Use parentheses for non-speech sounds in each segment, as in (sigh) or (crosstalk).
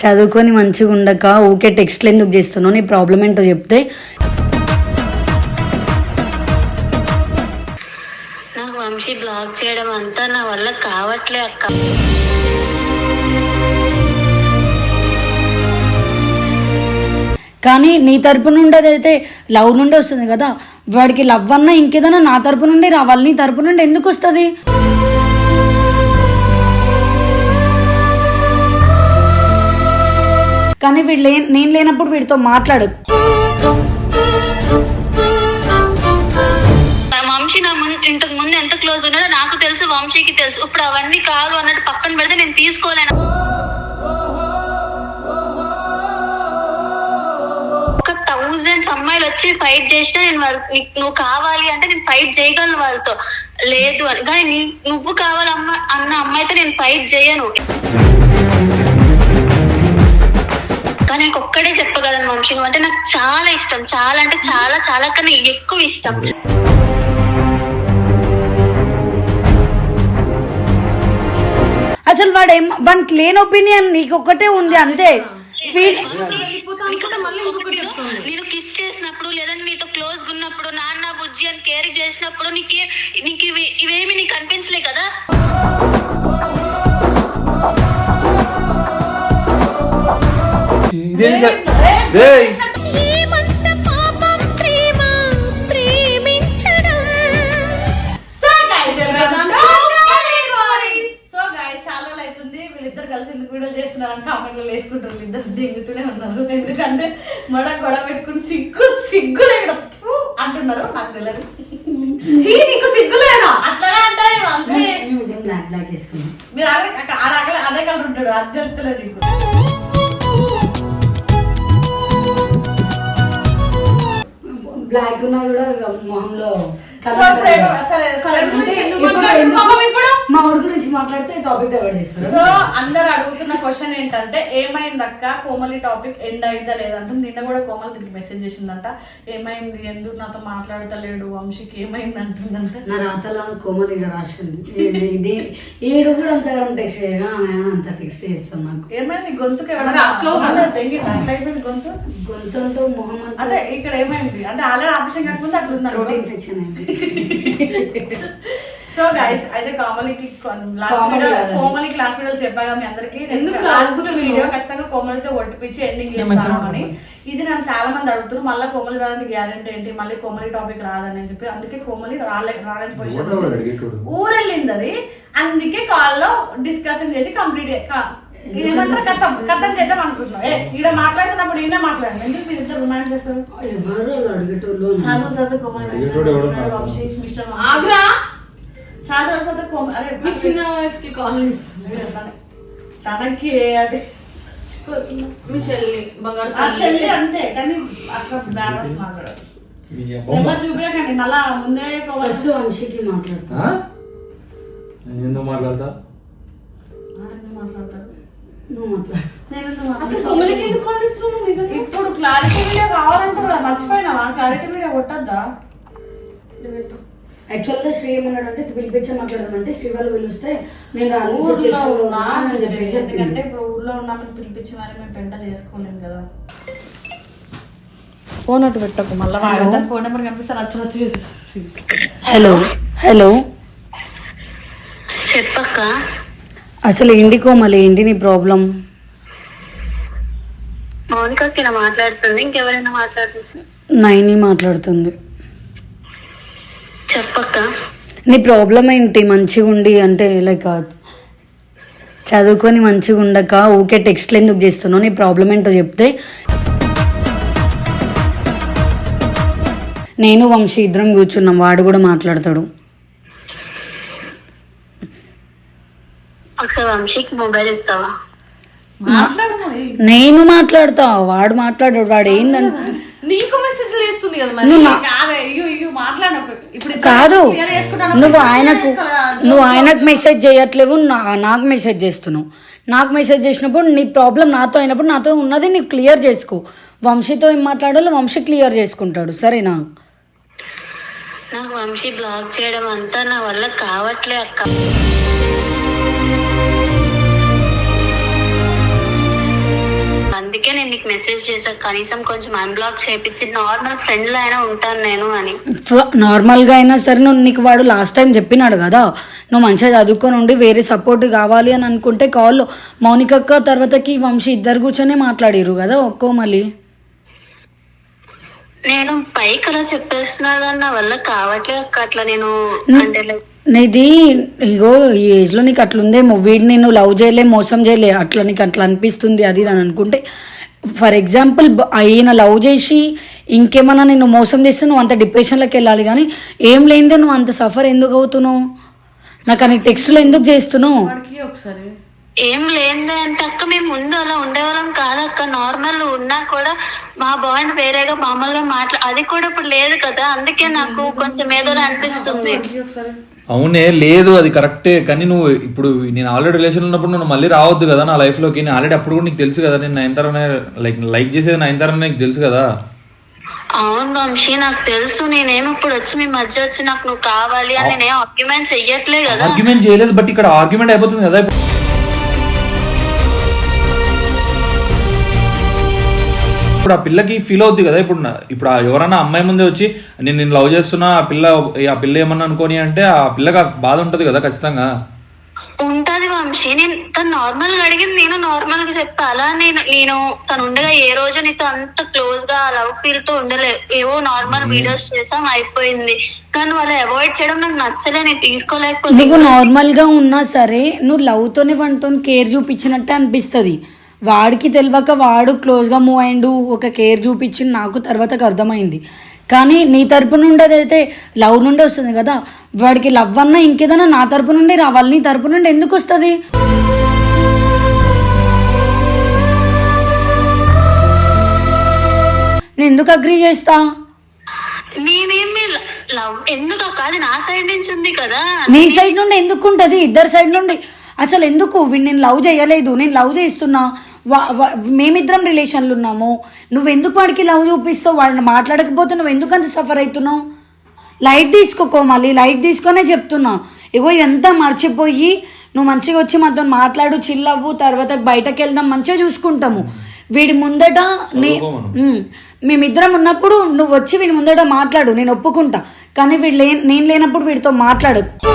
చదువుకొని మంచిగా ఉండక ఊకే టెక్స్ట్లు ఎందుకు చేస్తున్నావు? నీ ప్రాబ్లం ఏంటో చెప్తే. నాకు వంశీ బ్లాక్ చేయడం అంతా నా వల్ల కావట్లే అక్క. కానీ నీ తరపు నుండి అదైతే లవ్ నుండి వస్తుంది కదా వాడికి లవ్ అన్నా ఇంకేదన్నా నా తరపు నుండి రావాలి నీ తరపు నుండి ఎందుకు వస్తుంది? కానీ వీడు లే నేను లేనప్పుడు వీడితో మాట్లాడు వంశీ నా ముందు ఇంతకు ముందు ఎంత క్లోజ్ ఉన్నాడో నాకు తెలుసు వంశీకి తెలుసు. ఇప్పుడు అవన్నీ కాదు అన్నట్టు పక్కన పెడితే నేను తీసుకోలేను. ఒక థౌజండ్స్ అమ్మాయిలు వచ్చి ఫైట్ చేసినా నేను వాళ్ళ నువ్వు కావాలి అంటే నేను ఫైట్ చేయగలను వాళ్ళతో. లేదు అని. కానీ నీ- నువ్వు కావాలమ్మా అన్న అమ్మాయితో నేను ఫైట్ చేయను. కానీ నాకు ఒక్కడే చెప్పగలను వంశీ. నువ్వు అంటే నాకు చాలా ఇష్టం. చాలా అంటే చాలా చాలా కన్నా ఎక్కువ ఇష్టం. అసలు వాడు ఏం వానికి లేని ఒపీనియన్ నీకు ఒక్కటే ఉంది అంతే. ఫీల్ నేను కిస్ చేసినప్పుడు లేదా నీతో క్లోజ్ ఉన్నప్పుడు నాన్న బుజ్జి అని కేర్ చేసినప్పుడు నీకే నీకు ఇవి ఇవేమి నీకు అనిపించలే కదా? ఎందుకు వీడియోలు చేస్తున్నారని కామెంట్లో వేసుకుంటారు ఇద్దరు దింగుతూనే ఉన్నారు. ఎందుకంటే మడ గొడవ పెట్టుకుని సిగ్గు సిగ్గు లేడు అంటున్నారు. నాకు తెలియదు. చీ నీకు సిగ్గులేదా అట్లనే అంటారు మీరు అదే అదే- అదే కలర్ ఉంటాడు. అది తెలుస్తలేదు నీకు. బ్లాక్ ఉన్నా కూడా మొహంలో మా ఊరి గురించి మాట్లాడితే టాపిక్ డైవర్ట్ చేస్తారు. సో అందరు అడుగుతున్న క్వశ్చన్ ఏంటంటే ఏమైంది అక్క కోమలి టాపిక్ ఎండ్ అయిందా లేదంటే నిన్న కూడా కోమలి దీనికి మెసేజ్ చేసిందంట. ఏమైంది? ఎందుకు నాతో మాట్లాడతలేడు? వంశీకి ఏమైంది అంటుందంట. నా రాతలో కోమలి ఇక్కడ రాసింది. ఇది- ఇది ఏడు కూడా అంత టెక్స్ట్ చేయగా ఆయన అంత టెక్స్ట్ చేస్తాం నాకు. ఏమైంది? గొంతుకు మరి కదా. అయిపోయింది గొంతు? గొంతంతో మొహం అంటే ఇక్కడ ఏమైంది? అంటే ఆల్రెడీ ఆపరేషన్ కాకముందు అట్లా ఉంది ఇన్ఫెక్షన్ అయింది. (laughs) సో గైస్ అయితే కోమలికి లాస్ట్ కోమలి వీడియో. కోమలికి లాస్ట్ వీడియో చెప్పాగా మీ అందరికి. ఎందుకు లాస్ట్? వీడియో ఖచ్చితంగా కోమలితో ఒట్టిపించి ఎండింగ్ చేస్తాను అని. ఇది నన్ను చాలా మంది అడుగుతున్నారు. మళ్ళీ కోమలి రాదని గ్యారెంటీ ఏంటి? మళ్ళీ కోమలి టాపిక్ రాదని అని చెప్పి. అందుకే కోమలి రాలే రాలేని పొజిషన్. ఊరెళ్ళింది అది. అందుకే కాల్లో డిస్కషన్ చేసి కంప్లీట్ ఇదేమంటారు? కథం కథం చేద్దాం అనుకుంటున్నాం. ఏ ఈడ మాట్లాడుతున్నప్పుడు ఈయన మాట్లాడండి. ఎందుకు మీరు ఇద్దరు రొమాన్స్ చేస్తారు? ఎవరు అడిగేటోళ్ళు? తర్వాత మిస్టర్. ఆగ్రా! చాలా రోజుల తర్వాత అరే మీ చిన్న వైఫ్కి కాల్ తనకి అది. మీ చెల్లి బంగారు. చెల్లి అంతే కానీ అట్లా బ్యాలెన్స్ మాట్లాడదు. నెంబర్ చూపించకండి మళ్ళా ముందే ఫస్ట్ వంశీకి మాట్లాడతా. ఎందుకు మాట్లాడతా? ఇప్పుడు క్లారిటీ వీడియో కావాలంటారు కదా మర్చిపోయినావా? క్లారిటీ వీడియో కొట్టద్దా? యాక్చువల్గా శ్రీ ఏమన్నాడు అంటే పిలిపించి మాట్లాడదామంటే శ్రీ వాళ్ళు పిలిస్తే నేను రాను ఎందుకంటే ఇప్పుడు ఊర్లో ఉన్నామని పిలిపించి మరి మేము పెంట చేసుకోలేము కదా. ఫోన్ అటు పెట్టకు మళ్ళీ ఫోన్ నెంబర్ కనిపిస్తే రచ్చ రచ్చ చేసేసి. హలో. హలో. చెప్పక్క. అసలు ఏంటి కోమలి? ఏంటి నీ ప్రాబ్లం? మౌనికకి ఇలా మాట్లాడుతుంది. ఇంకెవరైనా మాట్లాడుతుంది? నైని మాట్లాడుతుంది. చెప్పక్క. నీ ప్రాబ్లం ఏంటి? మంచిగా ఉండి అంటే లైక్ చదువుకొని మంచిగా ఉండక ఊకే టెక్స్ట్లు ఎందుకు చేస్తున్నావు? నీ ప్రాబ్లం ఏంటో చెప్తే. నేను వంశీ ఇద్దరం కూర్చున్నాం. వాడు కూడా మాట్లాడతాడు. మొబైల్ ఇస్తావా. నేను మాట్లాడతా. వాడు మాట్లాడాడు. వాడు ఏందంటే నీకు మెసేజ్ కదా మరి? కాదే ఇయ్యు మాట్లాడకు. ఇప్పుడు కాదు. నువ్వు ఆయనకు. నువ్వు ఆయనకు మెసేజ్ చేయట్లేవు నా- నాకు మెసేజ్ చేస్తున్నావు. నాకు మెసేజ్ చేసినప్పుడు నీ ప్రాబ్లం నాతో అయినప్పుడు నాతో ఉన్నది నీకు క్లియర్ చేసుకో. వంశీతో ఏం మాట్లాడాలో వంశీ క్లియర్ చేసుకుంటాడు సరేనా? నాకు వంశీ బ్లాక్ చేయడం అంతా నా వల్ల కావట్లే అక్క. మెసేజ్ చేశాను కనీసం కొంచెం అన్బ్లాక్ చేయించి నార్మల్ ఫ్రెండ్లో అయినా ఉంటాను నేను అని. ఫ- నార్మల్గా అయినా సరే నువ్వు నీకు వాడు లాస్ట్ టైం చెప్పినాడు కదా నువ్వు మంచిగా చదువుకొని ఉండి వేరే సపోర్ట్ కావాలి అని అనుకుంటే కాల్లో మౌనికక్క తర్వాతకి వంశీ ఇద్దరు కూర్చొని మాట్లాడిరు కదా ఒక్కో మళ్ళీ. నేను పైకి అలా చెప్పేస్తున్నా నా వల్ల కావట్లేదు అట్లా నేను అంటే నీది ఇగో ఈ ఏజ్లో నీకు అట్లుందేమో వీడిని నేను లవ్ చేయలే మోసం చేయలే అట్లా నీకు అట్లా అనిపిస్తుంది అది అని అనుకుంటే ఫర్ ఎగ్జాంపుల్ ఆయన లవ్ చేసి ఇంకేమన్నా నేను మోసం చేస్తే నువ్వు అంత డిప్రెషన్లోకి వెళ్ళాలి కానీ ఏం లేనిదే నువ్వు అంత సఫర్ ఎందుకు అవుతున్నావు? నాకు అని టెక్స్టులు ఎందుకు చేస్తున్నావు? ఒకసారి. ఏం లేదే అంటే అక్క మేము ముందు అలా ఉండేవాళ్ళం కాదక్క నార్మల్ ఉన్నా కూడా మా బాండ్ వేరేగా మామూలుగా మాట్లా అది కూడా ఇప్పుడు లేదు కదా. అందుకే నాకు కొంచెం ఏదోలా అనిపిస్తుంది. అవునే లేదు అది కరెక్టే కానీ నువ్వు ఇప్పుడు నేను ఆల్రెడీ రిలేషన్ ఉన్నప్పుడు నువ్వు మళ్ళీ రావద్దు కదా నా లైఫ్లోకి. నేను ఆల్రెడీ అప్పుడు కూడా నీకు తెలుసు కదా నేను నైన్తారనే లైక్ లైక్ చేసేది నైన్తారనే నీకు తెలుసు కదా. అవును వంశీ నాకు తెలుసు. నేనేమి ఇప్పుడు వచ్చి మీ మధ్య వచ్చి నాకు నువ్వు కావాలి అని నేనేం ఆర్గ్యుమెంట్ చెయ్యట్లే కదా. ఆర్గ్యుమెంట్ చేయలేదు బట్ ఇక్కడ ఆర్గ్యుమెంట్ అయిపోతుంది కదా. ఇప్పుడు ఆ పిల్లకి ఫీల్ అవుద్ది కదా. ఇప్పుడు ఇప్పుడు ఆ ఎవరైనా అమ్మాయి ముందే వచ్చి నేను నేను లవ్ చేస్తున్నా ఆ పిల్ల ఆ పిల్ల ఏమన్నా అనుకోని అంటే ఆ పిల్లకి బాధ ఉంటది కదా ఖచ్చితంగా. ఉంటది వంశీ. నేను తను నార్మల్గా అడిగింది నేను నార్మల్గా చెప్పా. అలా నేను నేను తను ఉండగా ఏ రోజు నీతో అంత క్లోజ్గా లవ్ ఫీల్తో ఉండలే. ఏవో నార్మల్ వీడియోస్ చేసాం అయిపోయింది. కానీ వాళ్ళు అవాయిడ్ చేయడం నాకు నచ్చలే నేను తీసుకోలేకపోతే నువ్వు నార్మల్గా ఉన్నా సరే నువ్వు లవ్తోనే వాడితో కేర్ చూపించినట్టే అనిపిస్తుంది. వాడికి తెలియక వాడు క్లోజ్గా మూవ్ అయిండు ఒక కేర్ చూపించి నాకు తర్వాతకు అర్థమైంది. కానీ నీ తరపు నుండి అదైతే లవ్ నుండి వస్తుంది కదా వాడికి లవ్ అన్నా ఇంకేదన్నా నా తరపు నుండి రావాలి నీ తరపు నుండి ఎందుకు వస్తుంది? నేను ఎందుకు అగ్రి చేస్తా? నేనేమి లవ్ ఎందుకు? అది నా సైడ్ నుంచి ఉంది కదా. నీ సైడ్ నుండి ఎందుకు ఉంటుంది? ఇద్దరు సైడ్ నుండి అసలు ఎందుకు వీడు నేను లవ్ చేయలేదు నేను లవ్ చేస్తున్నా? వా- మేమిద్దరం రిలేషన్లు ఉన్నాము. నువ్వు ఎందుకు వాడికి లవ్ చూపిస్తావు? వాడిని మాట్లాడకపోతే నువ్వు ఎందుకు అంత సఫర్ అవుతున్నావు? లైట్ తీసుకోకో మళ్ళీ లైట్ తీసుకొనే చెప్తున్నా. ఇగో ఇదంతా మర్చిపోయి నువ్వు మంచిగా వచ్చి మాతో మాట్లాడు చిల్లవ్వు తర్వాత బయటకు వెళ్దాం మంచిగా చూసుకుంటాము. వీడి ముందట నీ మేమిద్దరం ఉన్నప్పుడు నువ్వు వచ్చి వీడి ముందట మాట్లాడు నేను ఒప్పుకుంటా. కానీ వీడు లే నేను లేనప్పుడు వీడితో మాట్లాడకు.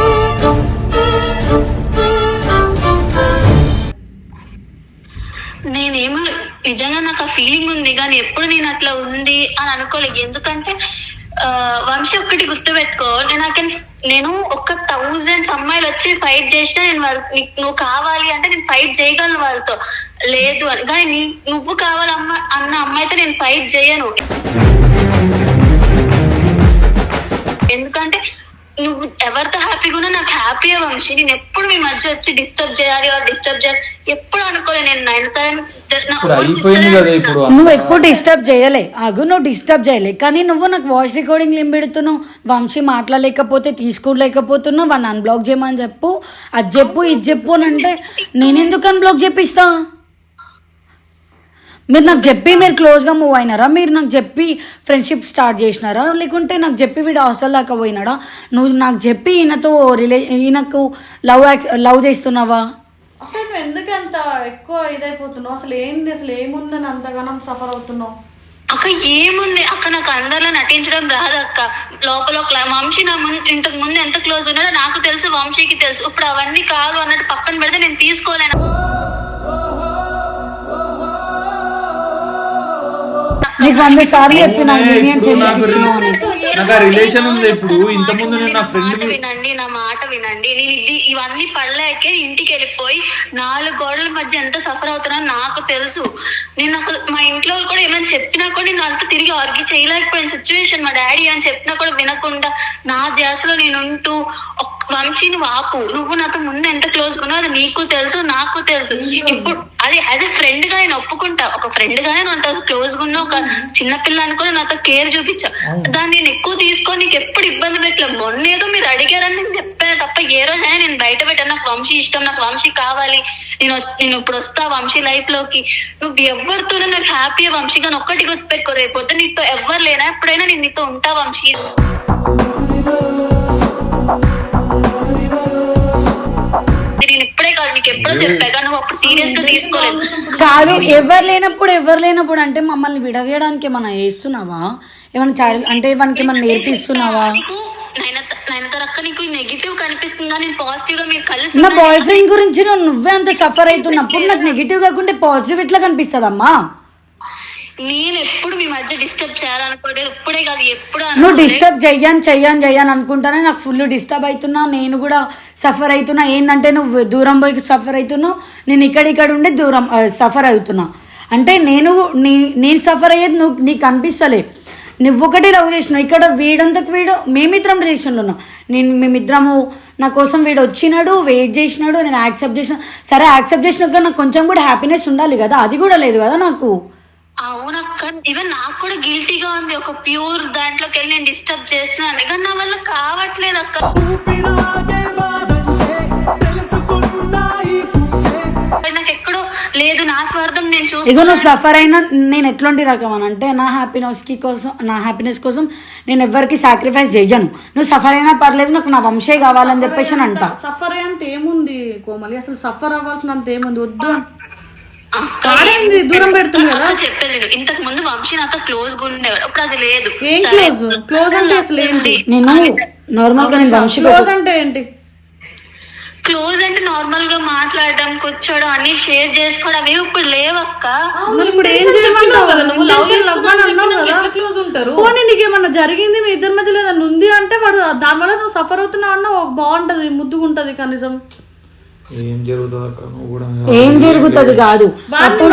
నేనేమో నిజంగా నాకు ఆ ఫీలింగ్ ఉంది కానీ ఎప్పుడు నేను అట్లా ఉంది అని అనుకోలేదు. ఎందుకంటే ఆ, వంశీ ఒక్కటి గుర్తుపెట్టుకో నేను నాకు నేను ఒక థౌజండ్స్ అమ్మాయిలు వచ్చి ఫైట్ చేసినా నేను వాళ్ళ నువ్వు కావాలి అంటే నేను ఫైట్ చేయగలను వాళ్ళతో. లేదు అని. కానీ నువ్వు కావాలి అమ్మ అన్న అమ్మాయితో నేను ఫైట్ చేయను. ఎందుకంటే నువ్వు ఎవరితో హ్యాపీగా ఉన్నా నాకు హ్యాపీ వంశీ. నేను ఎప్పుడు మీ మధ్య వచ్చి డిస్టర్బ్ చేయాలి డిస్టర్బ్ చేయాలి. ఎప్పుడు అనుకోలే నేను నైన్ ఇప్పుడు అయిపోయింది కదా ఇప్పుడు నువ్వు ఎప్పుడు డిస్టర్బ్ చేయలే. అగు నువ్వు డిస్టర్బ్ చేయలే. కానీ నువ్వు నాకు వాయిస్ రికార్డింగ్ ఏం పెడుతున్నావు. వంశీ మాట్లాడలేకపోతే తీసుకోలేకపోతున్నావు వాడిని అన్బ్లాక్ చేయమని చెప్పు. అది చెప్పు ఇది చెప్పు అని అంటే నేను ఎందుకు అన్బ్లాక్ చేపిస్తా? మీరు నాకు చెప్పి మీరు క్లోజ్గా మూవ్ అయినారా? మీరు నాకు చెప్పి ఫ్రెండ్షిప్ స్టార్ట్ చేసినారా? లేకుంటే నాకు చెప్పి వీడు హాస్టల్ దాకా పోయినాడా? నువ్వు నాకు చెప్పి ఈయనతో రిలే ఈయనకు లవ్ లవ్ చేస్తున్నావా? అసలు నువ్వు ఎందుకు అంత ఎక్కువ ఇదైపోతున్నావు? అసలు ఏంది? అసలు ఏముందని అంతగానం సఫర్ అవుతున్నావు? అక్క ఏముంది? అక్క నాకు అందరిలో నటించడం రాదు అక్క. లోపల ఒక వంశీ నా ముందు ఇంతకు ముందు ఎంత క్లోజ్ ఉన్నాడో నాకు తెలుసు వంశీకి తెలుసు. ఇప్పుడు అవన్నీ కాదు అన్నట్టు పక్కన పెడితే నేను తీసుకోలేను. నీకు వంద సార్లు చెప్పిన నాకు రిలేషన్ ఉంది. ఇప్పుడు. ఇంత ముందు నేను నా నా ఫ్రెండ్ మాట వినండి నా మాట వినండి. నేను ఇది ఇవన్నీ పడలేకే ఇంటికి వెళ్ళిపోయి నాలుగు గోడల మధ్య ఎంత సఫర్ అవుతున్నా నాకు తెలుసు. నేను అసలు మా ఇంట్లో వాళ్ళు కూడా ఏమైనా చెప్పినా కూడా నేను అంత తిరిగి ఆర్గ్యూ చేయలేకపోయిన సిచ్యువేషన్ మా డాడీ అని చెప్పినా కూడా వినకుండా నా ధ్యాసలో నేను ఉంటూ ఒక్క వంశీ నువ్వు ఆపు నువ్వు నాతో ముందు ఎంత క్లోజ్ ఉన్నావు అది నీకు తెలుసు నాకు తెలుసు. ఇప్పుడు అది యాజ్ ఎ ఫ్రెండ్గా నేను ఒప్పుకుంటా. ఒక ఫ్రెండ్ నువ్వు అంత క్లోజ్గా ఉన్న ఒక చిన్న పిల్ల అనుకుని నాతో కేర్ చూపించా. దాన్ని నేను ఎక్కువ తీసుకొని నీకు ఎప్పుడు ఇబ్బంది పెట్టలేదు మొన్న ఏదో మీరు అడిగారని నేను చెప్పాను తప్ప ఏ రోజైనా నేను బయట పెట్టాను. నాకు వంశీ ఇష్టం నాకు వంశీ కావాలి. నేను నేను ఇప్పుడు వస్తా వంశీ లైఫ్లోకి. నువ్వు ఎవరితోనూ నాకు హ్యాపీ వంశీ కానీ ఒక్కటి గుర్తుపెట్టుకో. రేపొద్దు నీతో ఎవరు లేనా? ఎప్పుడైనా నేను నీతో ఉంటా వంశీ. నేను ఇప్పుడే కాదు నీకు ఎప్పుడో చెప్పాక నువ్వు అప్పుడు సీరియస్గా తీసుకోలేదు. కాదు ఎవరు లేనప్పుడు ఎవరు లేనప్పుడు అంటే మమ్మల్ని విడదీయడానికి ఏమన్నా చేస్తున్నావా? ఏమైనా చాడీలు అంటే వానికి ఏమైనా నేర్పిస్తున్నావా? నెగిటివ్ కనిపిస్తుందా? నేను పాజిటివ్గా మీరు కలిసి నా బాయ్ ఫ్రెండ్ గురించి నువ్వు అంత సఫర్ అవుతున్నప్పుడు నాకు నెగిటివ్ కాకుండా పాజిటివ్ ఎట్లా కనిపిస్తుందమ్మా? నేను ఎప్పుడు మీ మధ్య డిస్టర్బ్ చేయాలనుకోలేదు. ఇప్పుడే కాదు ఎప్పుడు నువ్వు. డిస్టర్బ్ చెయ్యను చెయ్యను చెయ్యను అనుకుంటానే నాకు ఫుల్ డిస్టర్బ్ అవుతున్నా నేను కూడా సఫర్ అవుతున్నా. ఏంటంటే నువ్వు దూరం పోయి సఫర్ అవుతున్నావు. నేను ఇక్కడ ఇక్కడ ఉండే దూరం సఫర్ అవుతున్నా. అంటే నేను నీ నేను సఫర్ అయ్యేది నువ్వు నీకు అనిపిస్తలే. నువ్వు ఒకటి లవ్ చేసినావు. ఇక్కడ వీడంతకు వీడు మేమిద్దరం రిలేషన్లో ఉన్నాం. నేను మేమిద్దరము నా కోసం వీడు వచ్చినాడు వెయిట్ చేసినాడు నేను యాక్సెప్ట్ చేసిన సరే యాక్సెప్ట్ చేసినాక నాకు కొంచెం కూడా హ్యాపీనెస్ ఉండాలి కదా. అది కూడా లేదు కదా నాకు. అవునక్క. ఈవెన్ నాకు కూడా గిల్టీగా ఉంది. ఒక ప్యూర్ దాంట్లోకి వెళ్ళి నేను డిస్టర్బ్ చేస్తున్నాను కానీ నా వల్ల కావట్లేదు అక్క నాకు ఎక్కడో లేదు. నా స్వార్థం నేను ఇగో చూసి నువ్వు సఫర్ అయినా నేను ఎట్లాంటి రకం అని అంటే నా హ్యాపీనెస్కి కోసం నా హ్యాపీనెస్ కోసం నేను ఎవరికి సాక్రిఫైస్ చేయను. నువ్వు సఫర్ అయినా పర్లేదు. నాకు నా వంశే కావాలని చెప్పేసి అని అంట. సఫర్ అయ్యేంత ఏముంది కోమలి? అసలు సఫర్ అవ్వాల్సినంత ఏముంది? వద్దు. దూరం పెడుతుంది కదా అక్క చెప్పేది విను. ఇంతకు ముందు వంశీ నాతో క్లోజ్గా ఉండేవాడు ఇప్పుడు అది లేదు. ఏం. క్లోజ్ క్లోజ్ అంటే అసలు ఏంటి? నేను నార్మల్గా నేను వంశీ క్లోజ్ అంటే ఏంటి? క్లోజ్ అంటే నార్మల్గా మాట్లాడడం కూర్చోవడం అన్ని షేర్ చేసుకోవడం అవి ఇప్పుడు లేవక్క. ఇప్పుడు ఏం చేయమంటావు కదా నువ్వు చెప్పినావు, కదా. close ఉంటారు? పోనీ నీకు ఏమన్నా జరిగింది? మీ ఇద్దరి మధ్యలో ఏదన్నా ఉంది అంటే వాడు దానివల్ల నువ్వు సఫర్ అవుతున్నావు అన్న బాగుంటది ముద్దుగుంటది కనీసం. ఏం జరుగుతుంది అక్క నువ్వు కూడా ఏం జరుగుతుంది కాదు. వద్దు,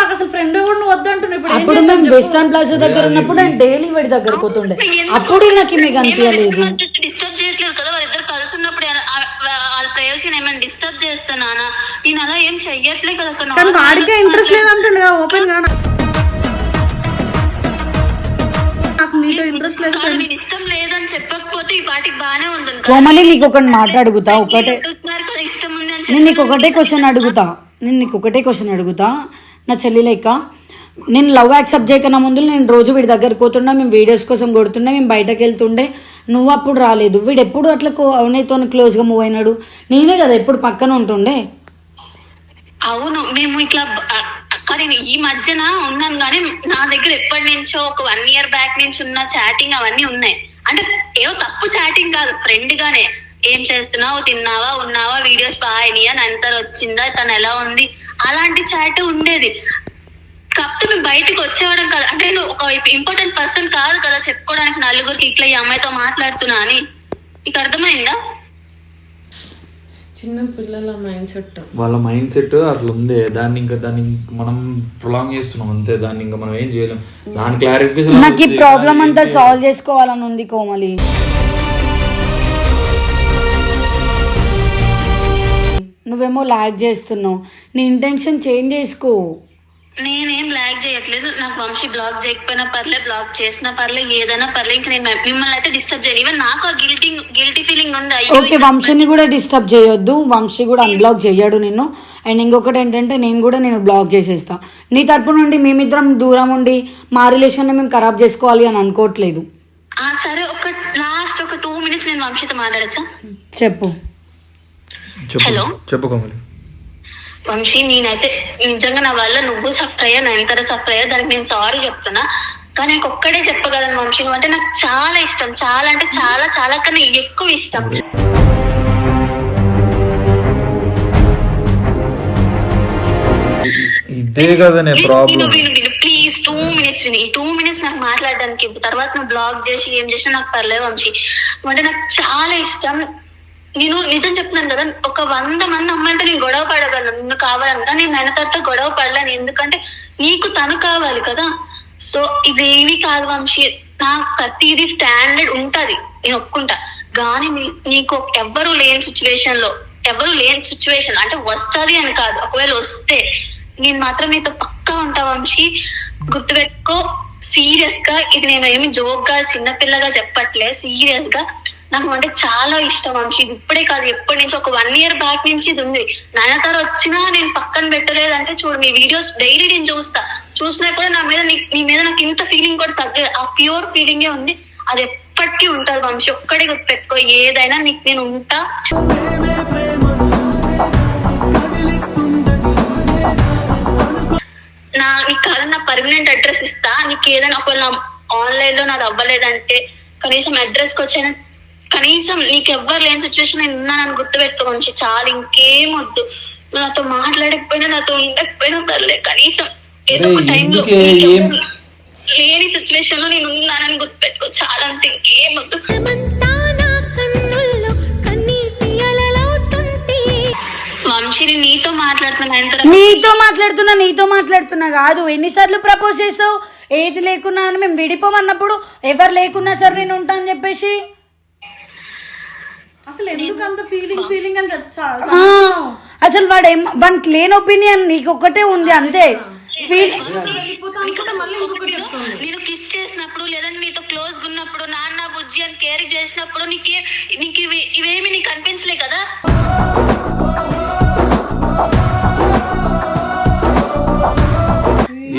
నాకు అసలు ఫ్రెండ్ కూడా నువ్వు వద్దంటున్నావు ఇప్పుడు అప్పుడు మేము వెస్టర్న్ ప్లాజా దగ్గర ఉన్నప్పుడు నేను డైలీ వాడి దగ్గర పోతుండే. అప్పుడు నాకు మీకు అనిపించలేదు. డిస్టర్బ్ చేయట్లేదు కదా వాళ్ళిద్దరు కలిసి ఉన్నప్పుడు వాళ్ళ ఏమైనా డిస్టర్బ్ చేస్తున్నానా నేను అలా ఏం చెయ్యట్లేదు కదా అక్క. కానీ వాడికే ఇంట్రెస్ట్ లేదంటుండే కదా ఓపెన్గా నాకు నీతో ఇంట్రెస్ట్ లేదు ఇష్టం లేదని చెప్పకపోతే ఈ పాటికి బానే ఉంది. కోమలి నీకు ఒకటి మాట్లాడుగుతా ఒకటే నేను నీకు ఒకటే క్వశ్చన్ అడుగుతా. నేను నీకు ఒకటే క్వశ్చన్ అడుగుతా. నా చెల్లి లెక్క నేను లవ్ యాక్సెప్ట్ చేయకన్నా ముందు నేను రోజు వీడి దగ్గరకు పోతుండే మేము వీడియోస్ కోసం కొడుతుండే మేము బయటకు వెళ్తుండే. నువ్వు అప్పుడు రాలేదు. వీడు ఎప్పుడు అట్లా అవనీతో క్లోజ్గా మూవ్ అయినాడు? నేనే కదా ఎప్పుడు పక్కన ఉంటుండే. అవును మేము ఇట్లా కానీ ఈ మధ్యన ఉన్నాను కానీ నా దగ్గర ఎప్పటి నుంచో ఒక వన్ ఇయర్ బ్యాక్ నుంచి ఉన్న చాటింగ్ అవన్నీ ఉన్నాయి. అంటే ఏవో తప్పు చాటింగ్ కాదు ఫ్రెండ్ గానే. ఏం చేస్తున్నావు? తిన్నావా? ఉన్నావా? వీడియోస్ బాగా అంతర్ వచ్చిందా? తను ఎలా ఉంది? అలాంటి చాట్ ఉండేది. కాకపోతే మేము బయటకు వచ్చేవాడం కాదు. అంటే నువ్వు ఒక ఇంపార్టెంట్ పర్సన్ కాదు కదా చెప్పుకోవడానికి నలుగురికి ఇట్లా ఈ అమ్మాయితో మాట్లాడుతున్నా అని. నీకు అర్థమైందా? చిన్న పిల్లల మైండ్ సెట్. వాళ్ళ మైండ్ సెట్ అట్లా ఉందే దాన్ని ఇంకా దాన్ని మనం ప్రొలాంగ్ చేస్తున్నాం. అంతే. దాన్ని ఇంకా మనం ఏం చేయలేం. దాని క్లారిఫికేషన్ నాకు ఈ ప్రాబ్లం అంతా సాల్వ్ చేసుకోవాలని ఉంది కోమలి. నువ్వేమో లాగ్ చేస్తున్నావు. నీ ఇంటెన్షన్ చేంజ్ చేసుకో. నేనేం లాగ్ చేయట్లేదు. నాకు వంశీ బ్లాక్ చేయకపోయినా పర్లే బ్లాక్ చేసినా పర్లే ఏదైనా పర్లే. ఇంకా నేను మిమ్మల్ని అయితే డిస్టర్బ్ చేయను. ఈవెన్ నాకు ఆ గిల్టీ గిల్టీ ఫీలింగ్ ఉంది. ఓకే వంశీని కూడా డిస్టర్బ్ చేయొద్దు. వంశీ కూడా అన్బ్లాక్ చేయడు నిన్ను. అండ్ ఇంకొకటి ఏంటంటే నేను కూడా నేను బ్లాక్ చేసేస్తా. నీ తరపు నుండి మేమిద్దరం దూరం ఉండి మా రిలేషన్ మేము ఖరాబ్ చేసుకోవాలి అని అనుకోవట్లేదు. సరే ఒక లాస్ట్ ఒక టూ మినిట్స్ నేను వంశీతో మాట్లాడచ్చా? చెప్పు. Hello? చెప్పు కమలి. వంశీ నేనైతే నిజంగా నా వల్ల నువ్వు సఫర్ అయ్యా నయనతార సఫర్ అయ్యా దానికి నేను సారీ చెప్తున్నా. కానీ నాకు ఒక్కడే చెప్పగలను వంశీ నువ్వు అంటే నాకు చాలా ఇష్టం చాలా అంటే చాలా చాలా కన్నా ఎక్కువ ఇష్టం. ఇదే కదా నే ప్రాబ్లం ప్లీజ్ టూ మినిట్స్ విని. ఈ టూ మినిట్స్ నాకు మాట్లాడడానికి. తర్వాత నువ్వు బ్లాగ్ చేసి ఏం చేసినా నాకు పర్లేదు వంశీ. అంటే నాకు చాలా ఇష్టం. నేను నిజం చెప్తున్నాను కదా ఒక వంద మంది అమ్మాయిలతో నేను గొడవ పడగలను నిన్ను కానీ నేను తర్వాత గొడవ పడలేను. ఎందుకంటే నీకు తను కావాలి కదా. సో ఇదేమి కాదు వంశీ. నాకు ప్రతిదీ స్టాండర్డ్ ఉంటది. నేను ఒప్పుకుంటా. కానీ నీకు ఎవ్వరు లేని సిచ్యువేషన్లో ఎవరు లేని సిచ్యువేషన్ అంటే వస్తది అని కాదు. ఒకవేళ వస్తే నేను మాత్రం నీతో పక్కా ఉంటా వంశీ. గుర్తుపెట్టుకో సీరియస్గా ఇది నేను ఏమి జోక్గా చిన్నపిల్లగా చెప్పట్లే సీరియస్గా. నాకు అంటే చాలా ఇష్టం అంశి ఇది ఇప్పుడే కాదు ఎప్పటి నుంచి? ఒక వన్ ఇయర్ బ్యాక్ నుంచి ఇది ఉంది. నయనతార వచ్చినా నేను పక్కన పెట్టలేదంటే చూడు మీ వీడియోస్ డైలీ నేను చూస్తా. చూసినా కూడా నా మీద నీ మీద నాకు ఇంత ఫీలింగ్ కూడా తగ్గలేదు ఆ ప్యూర్ ఫీలింగ్ ఏ ఉంది. అది ఎప్పటికీ ఉంటుంది వంశీ. ఒక్కడే గుర్తుపెట్టుకో ఏదైనా నీకు నేను ఉంటా. నా నీకు కాలం నా పర్మనెంట్ అడ్రస్ ఇస్తా. నీకు ఏదైనా ఒకవేళ ఆన్లైన్లో నాది అవ్వలేదంటే కనీసం అడ్రస్కి వచ్చైనా కనీసం నీకు ఎవ్వరు లేని సిచ్యువేషన్ నేను ఉన్నానని గుర్తుపెట్టుకో మంచి చాలా ఇంకేం వద్దు. నాతో మాట్లాడకపోయినా నాతో ఉండకపోయినా పర్లే కనీసం ఏదో ఒక టైంలో లేని సిచ్యువేషన్లో నేను ఉన్నానని గుర్తుపెట్టుకో చాలా అంతే ఇంకేం వద్దు. వంశీని నీతో మాట్లాడుతున్నా నీతో మాట్లాడుతున్నా నీతో మాట్లాడుతున్నా కాదు. ఎన్నిసార్లు ప్రపోజ్ చేసావు? ఏది లేకున్నా అని మేము విడిపోమన్నప్పుడు ఎవరు లేకున్నా సరే నేను ఉంటా అని చెప్పేసి. అసలు ఎందుకు అంత ఫీలింగ్ ఫీలింగ్ అని అసలు వాడు ఏం వానికి లేని ఒపీనియన్ నీకు ఒక్కటే ఉంది అంతే. ఫీల్ వెళ్ళిపోతా అనుకుంటే మళ్ళీ ఇంకొకటి చెప్తుంది. నేను కిస్ చేసినప్పుడు లేదంటే నీతో క్లోజ్ ఉన్నప్పుడు నాన్న బుజ్జి అని కేర్ చేసినప్పుడు నీకే నీకు ఇవి ఇవేమి నీకు అనిపించలే కదా?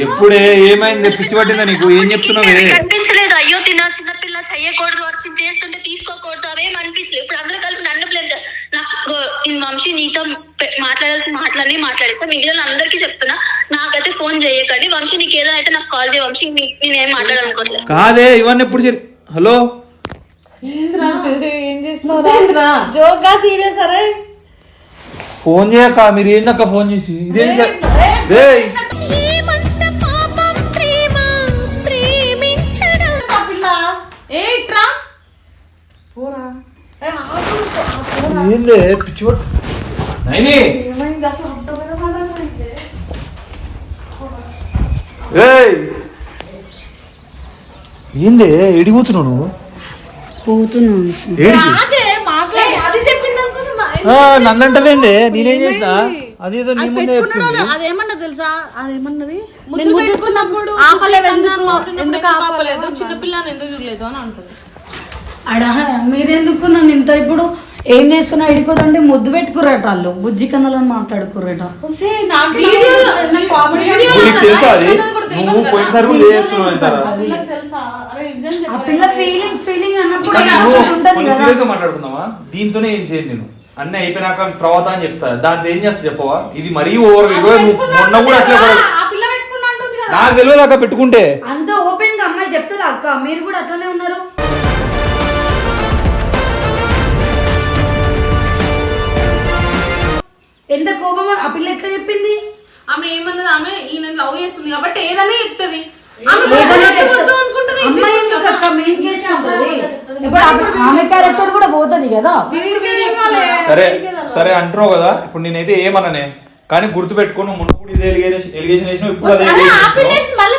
ఎప్పుడే ఏమైంది? పిచ్చి పట్టిందా నీకు? ఏం చెప్తున్నావే? అనిపించలేదు. అయ్యో తిన్నా చిన్నపిల్ల చెయ్యకూడదు అర్థం చేస్తుంటే తీసుకోకూడదు అవేం అనిపించలేదు. ఇప్పుడు అందరూ కలిపి నన్ను ప్లేట్ నాకు నేను వంశీ నీతో మాట్లాడాల్సిన మాటలన్నీ మాట్లాడేస్తా మిగిలిన అందరికీ చెప్తున్నా నాకైతే ఫోన్ చేయకండి. వంశీ నీకు ఏదైనా అయితే నాకు కాల్ చేయ వంశీ. నేనేం మాట్లాడాలనుకోవట్లేదు. కాదే ఇవన్నీ ఎప్పుడు చెరి- హలో? ఏం జోక్గా సీరియస్ అరే? ఫోన్ చేయక మీరు ఏందక్క ఫోన్ చేసి? ఇదేం ఏ ఏ. ఏందే పిచ్చి నైని! ఏందే? ఎడిపోతున్నావు నువ్వు? అనుకున్నా ఆ, నన్నంటవేందే? నేనేం చేసిన? అదేదో నీ ముందే చెప్తుంది అదేమన్నా తెలుసా? అదేమన్నది? ముద్దు పెట్టుకున్నప్పుడు ఆపలేదు ఎందుకు ఎందుకు ఎందుకు ఆపలేదు చిన్నపిల్లని ఎందుకు చూడలేదు అని అంటుంది. అడా మీరెందుకు నన్ను ఇంత ఇప్పుడు ఏం చేస్తున్నా ఇడికోదంటే ముద్దు పెట్టుకురట వాళ్ళు. బుజ్జి కన్నలను మాట్లాడుకురట ఆ. పిల్ల ఫీలింగ్ ఫీలింగ్ అన్నప్పుడు మాట్లాడుకుందామా? దీంతోనే ఏం చేయను నేను. అన్నీ అయిపోయినాక తర్వాత అని చెప్తా. దాంతో ఏం చేస్తా చెప్పవా? ఇది మరీ ఓవర్ మొన్న కూడా అట్లే నాకు తెలియదు అక్క పెట్టుకుంటే. అంత ఓపెన్గా అమ్మాయి చెప్తుందా అక్క? మీరు కూడా అట్లనే ఉన్నారు? ఎంత కోపం ఆ పిల్ల ఎట్లా చెప్పింది? ఆమె ఏమన్నది? ఆమె ఈయన లవ్ చేస్తుంది కాబట్టి ఏదైనా చెప్తుంది. ఆమె ఏదైనా వద్దు, చెప్తా- వద్దు అనుకుంటేనే అమ్మాయి ఇచ్చేస్తుంది ఎందుకు కదా. అక్క మెయిన్ కేసు ఉంటుంది. ఇప్పుడు ఆమె- ఆమె క్యారెక్టర్ కూడా పోతుంది కదా. సరే సరే అంటున్నావు కదా? ఇప్పుడు నేనైతే ఏమననే? కానీ గుర్తు పెట్టుకుని మొన్న కూడా ఇదే ఎలిగేషన్ ఎలిగేషన్ వేసినావు ఇప్పుడు అదే అరే, allegation ఆ పిల్ల వేసినావు. వేసి మళ్ళీ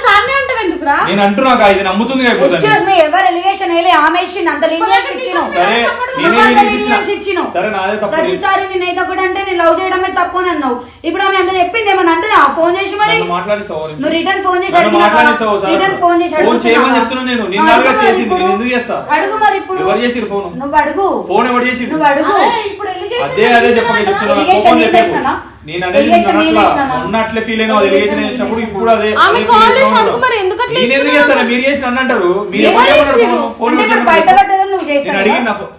ఎందుకురా నేను అంటున్నాక ఇది నమ్ముతుంది కదా ఇప్పుడు ఎక్స్క్యూజ్. మీ ఎవరు ఎలిగేషన్ వేయలే? ఆమె ఇచ్చింది అంత లీనియన్స్ ఇచ్చినావు సరే నేనే నువ్వు అంత లీనియన్స్ లీనియన్స్ ఇచ్చిన? ఇచ్చినావు సరే నాదే తప్పు. లేదు. ప్రతిసారి నేను అయితే ఒకటి అంటే నేను లవ్ చేయడమే తప్పు అని అన్నావు. ఇప్పుడు ఆమె అంత చెప్పింది ఏమన్నా అంటే ఆ ఫోన్ చేసి మరి? నన్ను మాట్లాడిస్తావు ఒక నిమిషం. నువ్వు రిటర్న్ ఫోన్ చేసి నన్ను అడిగినావా? మాట్లాడిస్తావు సార్. రిటర్న్ ఫోన్ చేసి ఫోన్ అడుగుతున్నావా? చేయమని చెప్తున్నా నేను. నిన్న అడుగు మరి చేసింది. ఇప్పుడు. నేను ఎందుకు చేస్తా? అడుగు మరి ఇప్పుడు. ఎవరు చేసిరు ఫోన్ నువ్వు అడుగు. ఫోన్ ఎవరు చేసిరు నువ్వు అడుగు. అదే అదే చెప్పక చెప్తున్నా. కోపం చెప్పేసి. చేసినానా? నేను అట్లే ఫీల్ అయినా ఇప్పుడు అదే ఆమె feel చేసి. అడుగు మరి ఎందుకు అట్లా నేను ఎందుకు? చేస్తాను? మీరు చేసిన నన్ను అంటారు. మీరు? ఫోన్ బయట? పడ్డదని నువ్వు అడిగిన ఫో-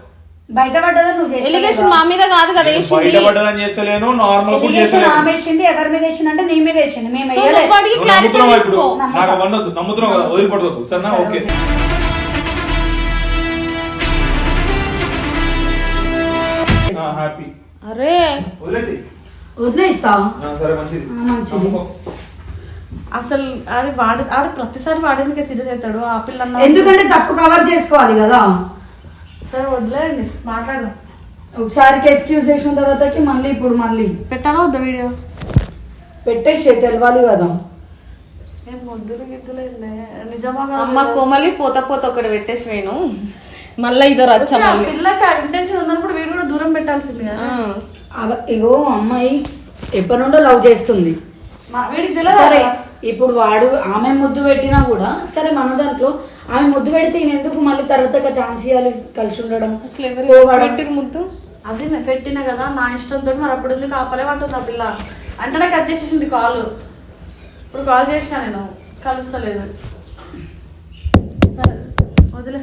బయట పడ్డదని నువ్వు ఎలిగేషన్? మా మీద కాదు కదా వేసింది బయట పడ్డదని చేస్తలేను నార్మల్ కూడా ఎలిగేషన్ చేస్తలేను. ఆమె వేసింది ఎవరి మీద వేసింది అంటే నీ మీద వేసింది మేము వేయలేదు. నువ్వు అడిగి నువ్వు క్లారిఫై నమ్ముతున్నావా ఇప్పుడు? చేసుకో నాకు అవన్నొద్దు నమ్ముతున్నావు కదా వదిలిపడదు సరేనా? ఓకే. హ్యాపీ అరే. వదిలేసి వదిలేస్తా. ఆ, సరే మంచిది. అసలు ఆడి వాడి ఆడు ప్రతిసారి వాడేందుకే సీరియస్ అవుతాడు? ఆ పిల్ల అన్న- ఎందుకంటే తప్పు కవర్ చేసుకోవాలి కదా. సరే వదిలేయండి. మాట్లాడదాం. ఒకసారికి ఎక్స్క్యూజ్ చేసిన తర్వాతకి మళ్ళీ ఇప్పుడు మళ్ళీ. పెట్టాలా వద్దా వీడియో? పెట్టేసి తెలవాలి కదా. అమ్మ కోమలి పోత పోత ఒకటి పెట్టేసి వేను మళ్ళా ఇదో రచ్చ మళ్ళీ. పిల్లకి ఆ ఇంటెన్షన్ ఉన్నప్పుడు వీడు కూడా దూరం పెట్టాల్సింది కదా ఇగో అమ్మాయి ఎప్పటి నుండో లవ్ చేస్తుంది. మా- వీడికి తెలియదు సరే ఇప్పుడు వాడు ఆమె ముద్దు పెట్టినా కూడా సరే మన దాంట్లో ఆమె ముద్దు పెడితే ఈయన ఎందుకు మళ్ళీ తర్వాత ఛాన్స్ ఇవ్వాలి కలిసి ఉండడం? అసలు. పెట్టిరు ముద్దు? అది నేను పెట్టిన కదా నా ఇష్టంతో మరి అప్పుడు ఎందుకు ఆపలేమంటుంది ఆ పిల్ల. అంటనే కట్ చేసేసింది కాల్. ఇప్పుడు కాల్ చేసిన నేను కలుస్తలేదు. సరే వదిలే